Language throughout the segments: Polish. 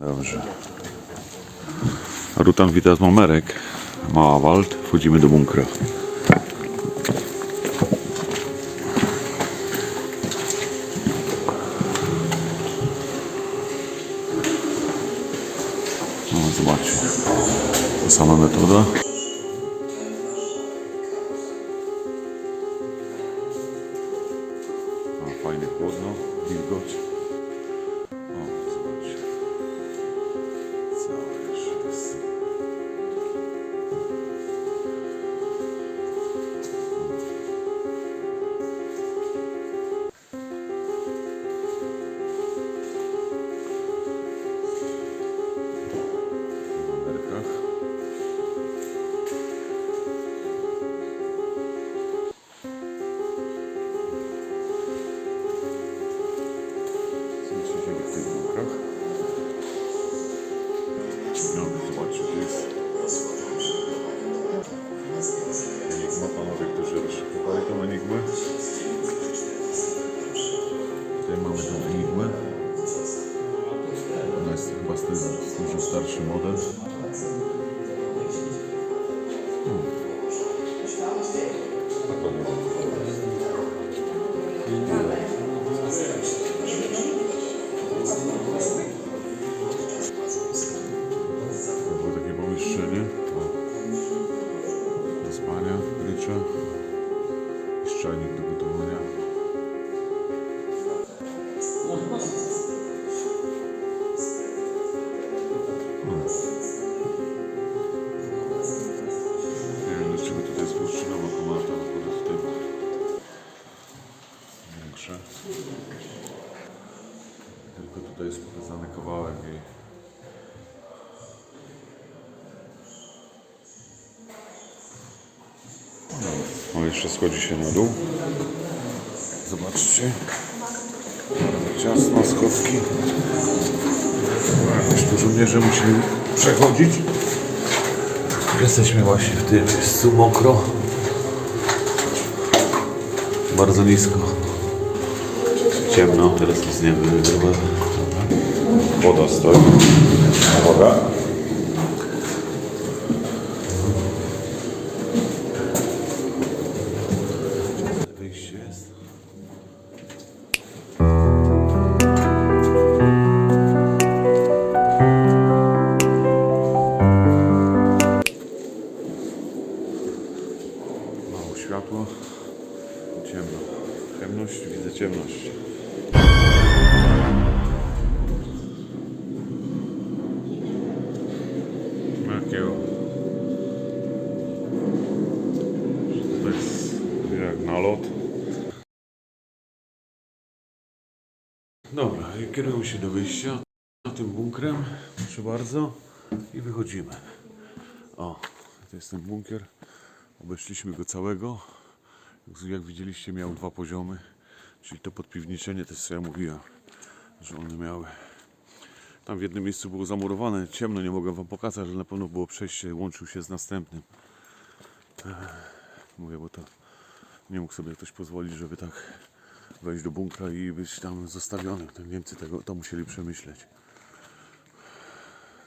Dobrze. Rutan Witas Mamerek. Mała Wald. Wchodzimy do bunkra. No, zobaczcie. Ta sama metoda. I czajnik do gotowania. Nie wiem dlaczego tutaj jest bursztynowa komata, akurat tym większe. Tylko tutaj jest pokazany kawałek jej. O, jeszcze schodzi się na dół. Zobaczcie. Ciasno, schodki. Jakoś tu żołnierze musieli przechodzić. Jesteśmy właśnie w tym miejscu mokro. Bardzo nisko. Ciemno, teraz nic nie wygrywa. Woda stoi. Woda. Ciemność. Jakiego? To jest jak nalot. Dobra, kierujemy się do wyjścia. Na tym bunkrem, proszę bardzo, i wychodzimy. O, to jest ten bunkier. Obeszliśmy go całego. Jak widzieliście, miał dwa poziomy, czyli to podpiwniczenie, też co ja mówiłem, że one miały. Tam w jednym miejscu było zamurowane, ciemno, nie mogę wam pokazać, ale na pewno było przejście, łączył się z następnym. Mówię, bo to nie mógł sobie ktoś pozwolić, żeby tak wejść do bunkra i być tam zostawionym. To Niemcy tego to musieli przemyśleć.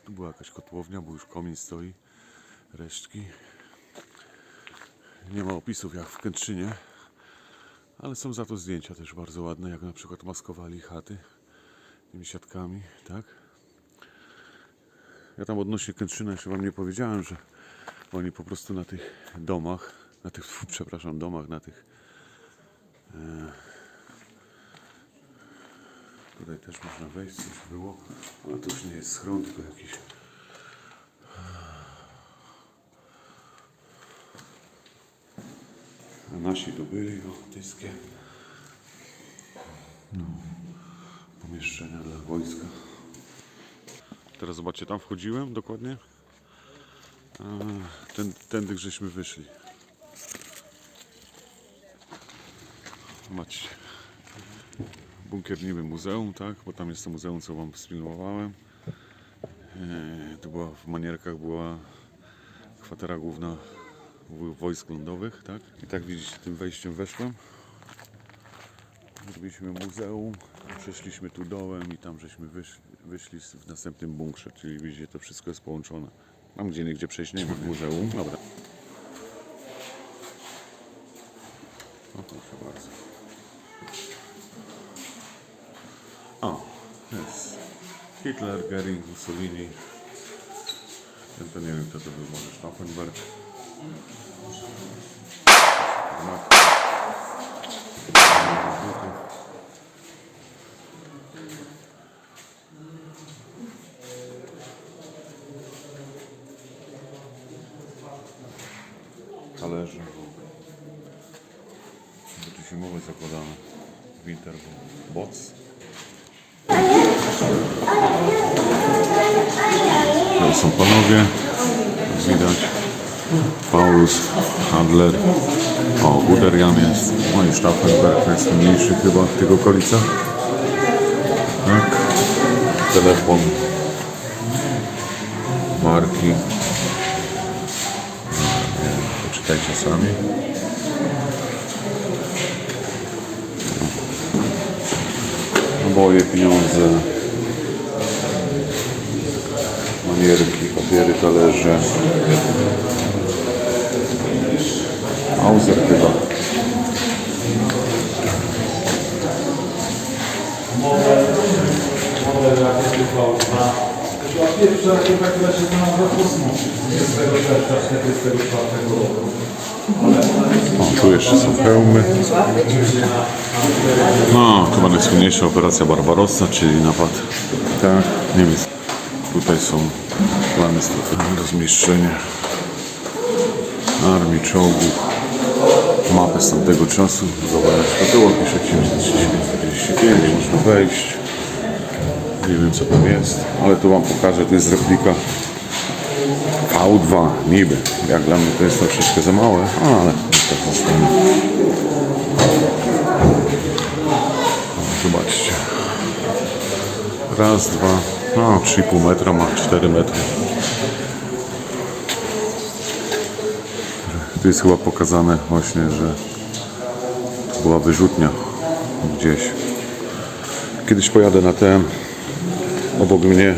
Tu była jakaś kotłownia, bo już komin stoi, resztki. Nie ma opisów jak w Kętrzynie, ale są za to zdjęcia też bardzo ładne, jak na przykład maskowali chaty tymi siatkami, tak? Ja tam odnośnie Kętrzyna jeszcze wam nie powiedziałem, że oni po prostu na tych domach, na tych, przepraszam, domach, na tych e, tutaj też można wejść, coś było, ale to już nie jest schron, tylko jakiś nasi tu byli, o, tyskie. No, pomieszczenia dla wojska. Teraz zobaczcie, tam wchodziłem dokładnie. Ten, tędy żeśmy wyszli. Zobaczcie. Bunkier niby muzeum, tak? Bo tam jest to muzeum, co wam sfilmowałem. E, to była w manierkach była kwatera główna wojsk lądowych, tak? I tak widzicie, tym wejściem weszłem. Zrobiliśmy muzeum, przeszliśmy tu dołem i tam żeśmy wyszli, wyszli w następnym bunkrze, czyli widzicie, to wszystko jest połączone. Mam gdzie niegdzie przejść nie ma muzeum. Dobra. O, proszę bardzo. O, jest Hitler, Goering, Mussolini. Ten to nie wiem kto to był, może Stauffenberg. Talerze. Tu się mowy zakładane. Winter Bots. To są panowie. Widać. Paulus, Handler. O, Guderian jest. No i Stauffenberg, jest mniejszy chyba w tych okolicach. Tak. Telefon. Marki. Poczytajcie sami. Naboje, pieniądze. Manierki, papiery, talerze. Mauser chyba. Była pierwsza rakieta, która się znalazła w kosmosie 20 czerwca 1944 roku. O, tu jeszcze są hełmy. No, chyba najsłynniejsza operacja Barbarossa, czyli napad tak, Niemiec. Tutaj są plany strategiczne do zmieszczenia armii, czołgów, mapy z tamtego czasu. Zobacz, światło pisze 1945, można wejść. Nie wiem co tam jest, ale tu wam pokażę, to jest replika V2, niby. Jak dla mnie to jest troszeczkę za małe, ale tak zostanie. Zobaczcie. Raz, dwa, no 3,5 metra ma 4 metry. Tu jest chyba pokazane właśnie, że to była wyrzutnia gdzieś. Kiedyś pojadę na ten, obok mnie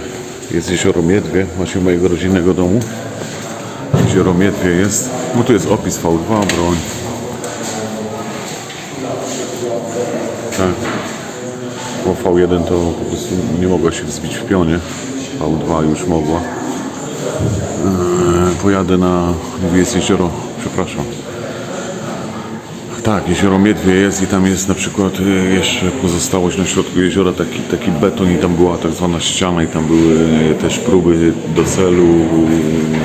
jest jezioro Miedwie, właśnie mojego rodzinnego domu. Jezioro Miedwie jest, no tu jest opis V2, broń. Tak. Bo V1 to po prostu nie mogła się wzbić w pionie. V2 już mogła. Eee, Pojadę na, mówię, jest jezioro, przepraszam. Tak, jezioro Miedwie jest i tam jest na przykład e, jeszcze pozostałość na środku jeziora, taki, taki beton i tam była tak zwana ściana i tam były e, też próby do celu,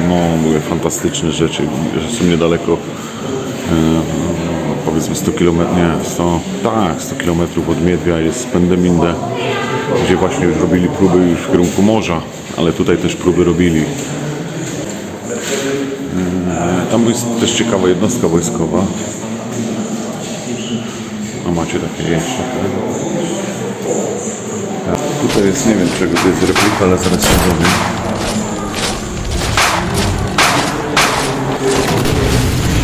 no mówię, fantastyczne rzeczy, że są niedaleko, powiedzmy 100 km, nie, 100, tak, 100 km od Miedwia jest Pendeminde, gdzie właśnie już robili próby w kierunku morza, ale tutaj też próby robili. E, Tam jest też ciekawa jednostka wojskowa. A macie takie zdjęcie. Tak, tutaj jest, nie wiem czego to jest replika, ale zaraz się dowiem.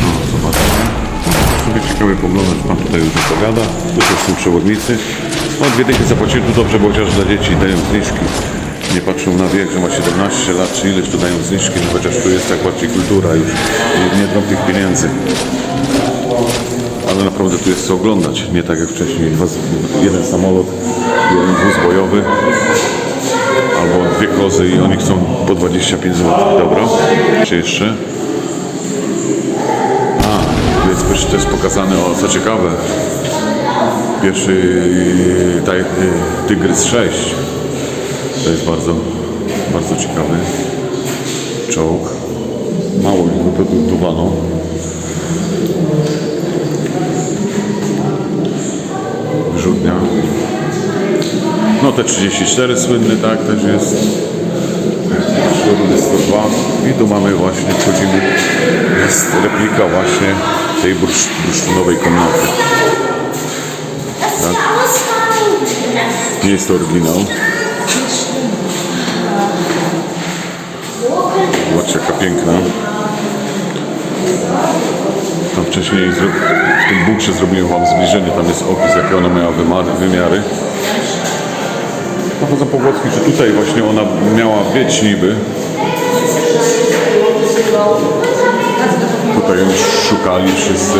No, zobaczcie. Sobie ciekawie poglądać, pan tutaj już opowiada. Tu też są przewodnicy. No dwie dychy zapłaciłem, tu dobrze, bo chociaż dla dzieci dają zniżki. Nie patrzą na wiek, że ma 17 lat czy ileś, to dają zniżki, no chociaż tu jest tak bardziej kultura już. Nie, nie tych pieniędzy. Ale naprawdę tu jest co oglądać, nie tak jak wcześniej. Dwa, jeden samolot, jeden wóz bojowy, albo dwie kozy i oni chcą po 25 zł. Dobra. Czy jeszcze? A, tu jest też- pokazane, o co ciekawe. Pierwszy yy, taj, yy, Tygrys 6. To jest bardzo, bardzo ciekawy czołg. Mało ich wyprodukowano. wyrzutnia. No te 34 słynny, tak, też jest. Rudy 102. I tu mamy właśnie, wchodzimy, jest replika właśnie tej bursz, bursztynowej komnaty. Tak. Nie jest to oryginał. Zobaczcie jaka piękna. Tam wcześniej w tym bunkrze zrobiłem Wam zbliżenie, tam jest opis, jakie ona miała wymiary. Poza Pogłocki, że tutaj właśnie ona miała być niby. Tutaj ją szukali wszyscy.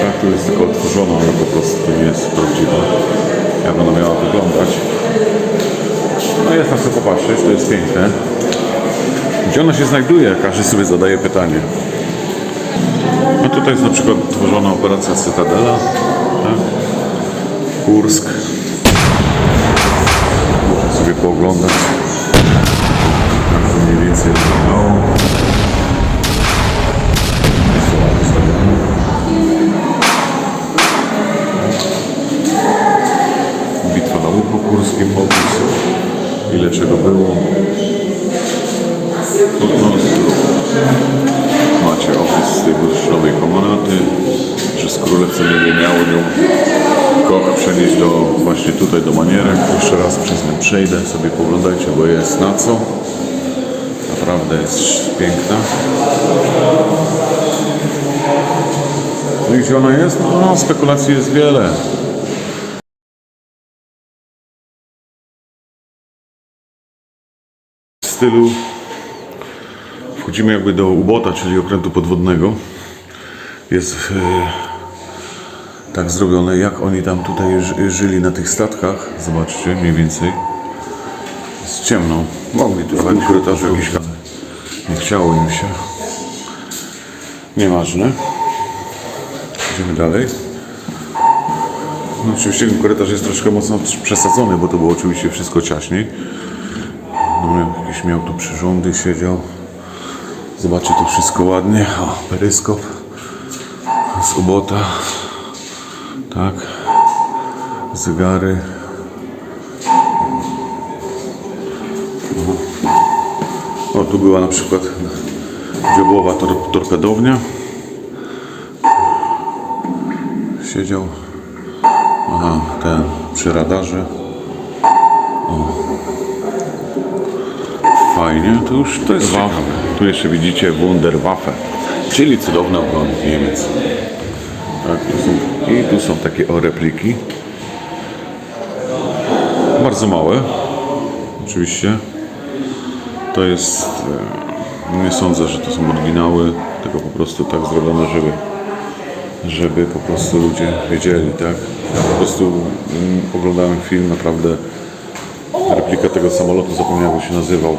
Tak, tu jest tylko otworzona, ale po prostu nie jest prawdziwa. Jak ona miała wyglądać. No jest na co popatrzeć, to jest piękne. Gdzie ona się znajduje? Każdy sobie zadaje pytanie. No tutaj jest na przykład tworzona operacja Cytadela, tak? Kursk. Można sobie pooglądać. Jak to mniej więcej wyglądało. Ustawione. Bitwa na Łuku Kurskim, opis. Ile czego było. Tutaj do manierek. Jeszcze raz przez nią przejdę, sobie poglądajcie, bo jest na co. Naprawdę jest piękna. No i gdzie ona jest? No, spekulacji jest wiele. W stylu wchodzimy jakby do ubota, czyli okrętu podwodnego. Jest e, tak zrobione, jak oni tam tutaj ży- żyli na tych statkach. Zobaczcie, mniej więcej. Jest ciemno. Mogli tu w korytarzu jakiś kam- Nie chciało im się. Nieważne. Idziemy dalej. No oczywiście ten korytarz jest troszkę mocno przesadzony, bo to było oczywiście wszystko ciaśniej. No, jakiś miał tu przyrządy, siedział. Zobaczcie to wszystko ładnie. O, peryskop z ubota. Tak. Zegary. O, tu była na przykład dziobłowa tor torpedownia. Siedział. Aha, ten przy radarze. Fajnie, to już to jest Waffe. Tu jeszcze widzicie Wunderwaffe, czyli cudowny ogon Niemiec. Tak, tu są, I tu są takie o repliki. Bardzo małe, oczywiście. To jest, e, nie sądzę, że to są oryginały, tylko po prostu tak zrobione, żeby, żeby po prostu ludzie wiedzieli, tak? Ja po prostu mm, oglądałem film, naprawdę replika tego samolotu, zapomniałem jak się nazywał.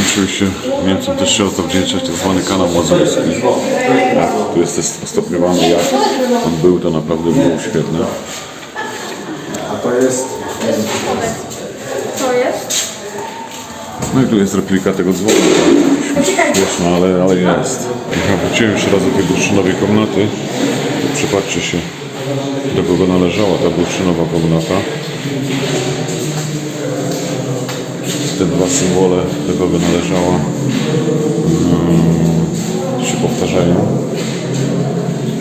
Oczywiście Niemcom też trzeba zawdzięczać tak zwany kanał łazurski. Tak, tu jest też stopniowany jak on był, to naprawdę było świetne. A to jest Co jest? No i tu jest replika tego dzwonu. Śmieszna, ale, ale jest. Ja wróciłem jeszcze raz do tej bursztynowej komnaty. Przypatrzcie się, do kogo należała ta bursztynowa komnata. Te dwa symbole, do kogo należała, mm, się powtarzają.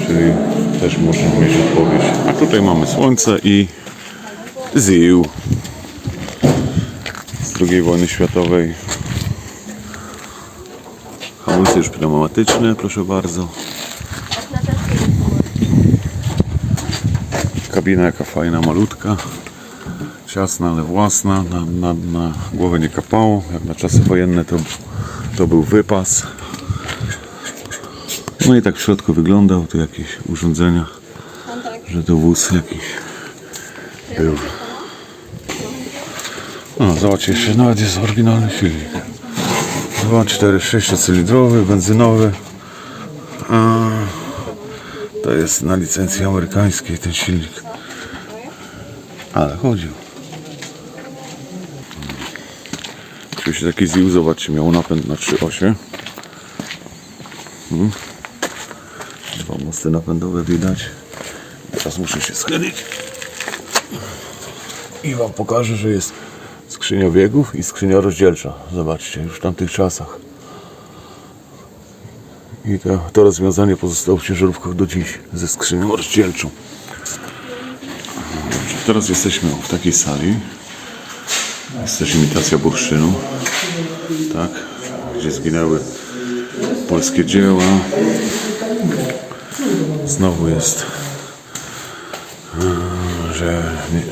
Czyli też można mieć odpowiedź. A tutaj mamy słońce i ził z II wojny światowej. Hamulce już pneumatyczne, proszę bardzo. Kabina jaka fajna, malutka. Ciasna, ale własna. Na, na, na głowę nie kapało. Jak na czasy wojenne to, to był wypas. No i tak w środku wyglądał. Tu jakieś urządzenia, że to wóz jakiś był. No, zobaczcie, jeszcze nawet jest oryginalny silnik. 2, 4, 6 cylindrowy, benzynowy. A, to jest na licencji amerykańskiej ten silnik. Ale chodził. Oczywiście taki ZIL, zobaczcie, miał napęd na 3 osie. Hmm. Dwa mosty napędowe widać. Teraz muszę się schylić i wam pokażę, że jest skrzynia biegów i skrzynia rozdzielcza. Zobaczcie, już w tamtych czasach. I to, to rozwiązanie pozostało w ciężarówkach do dziś ze skrzynią rozdzielczą. Dobrze, teraz jesteśmy w takiej sali. Jest też imitacja bursztynu, tak, gdzie zginęły polskie dzieła. Znowu jest, e, że nie,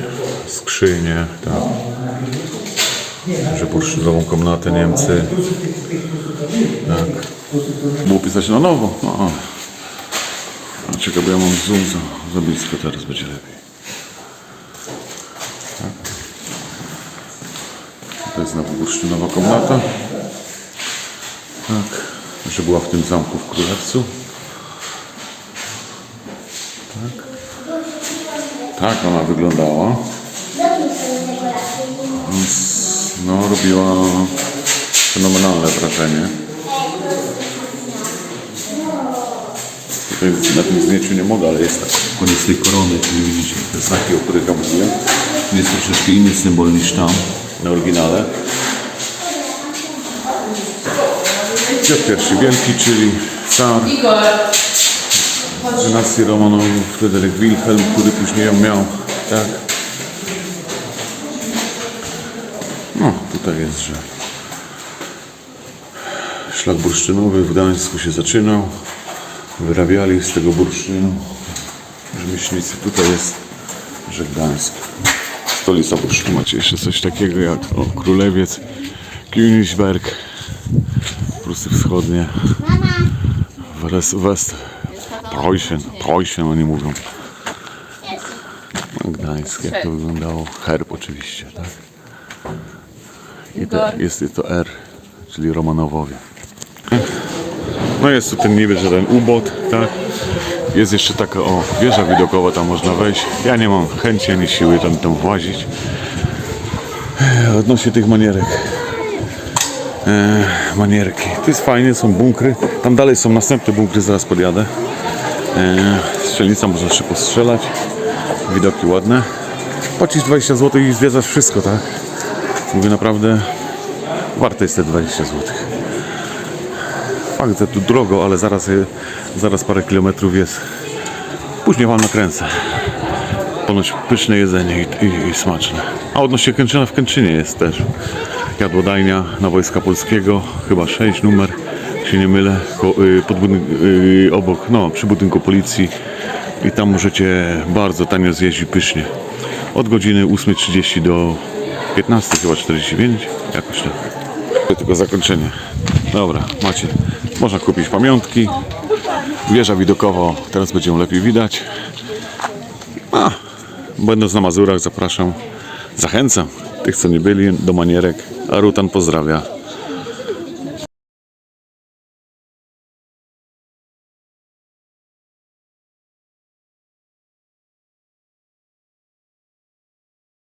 skrzynie, tak. Że bursztynową komnatę Niemcy. Tak. Było pisać na nowo. No. A czekaj, bo ja mam zoom za, za blisko, teraz będzie lepiej. To jest znowu bursztynowa komnata. Tak. Że była w tym zamku w Królewcu. Tak. Tak ona wyglądała. No, robiła fenomenalne wrażenie. Tutaj na tym zdjęciu nie mogę, ale jest tak koniec tej korony, czyli widzicie te znaki, o których ja mówiłem. Jest troszeczkę inny symbol niż tam na oryginale. Piotr I Wielki, czyli car dynastii Romanowów, Fryderyk Wilhelm, który później ją miał, tak? No, tutaj jest, że szlak bursztynowy w Gdańsku się zaczynał. Wyrabiali z tego bursztynu rzemieślnicy. Tutaj jest, że Gdańsk. Stolica bursztynu. Macie jeszcze coś takiego jak o, Królewiec, Königsberg, Prusy Wschodnie, West, West Preußen, Preußen oni mówią. Gdańsk, jak to wyglądało? Herb oczywiście, tak? I te, jest to R, czyli Romanowowie. No jest tu ten niby, że ten ubot, tak? Jest jeszcze taka, o, wieża widokowa, tam można wejść. Ja nie mam chęci ani siły tam, tam włazić. E, Odnośnie tych manierek. E, manierki. To jest fajnie, są bunkry. Tam dalej są następne bunkry, zaraz podjadę. E, strzelnica, można szybko strzelać. Widoki ładne. Płacisz 20 zł i zwiedzasz wszystko, tak? Mówię naprawdę, warte jest te 20 zł. Fakt, że tu drogo, ale zaraz, je- zaraz parę kilometrów jest. Później wam nakręcę. Ponoć pyszne jedzenie i, i, i smaczne. A odnośnie Kęczyna w Kęczynie jest też jadłodajnia na Wojska Polskiego, chyba 6 numer, się nie mylę, y, pod y, obok, no przy budynku policji i tam możecie bardzo tanio zjeść i pysznie. Od godziny 8.30 do 15, chyba 45, jakoś tak. To tylko zakończenie. Dobra, macie. Można kupić pamiątki. Wieża widokowo, teraz będzie ją lepiej widać. A, będąc na Mazurach zapraszam, zachęcam tych co nie byli do manierek, a Rutan pozdrawia.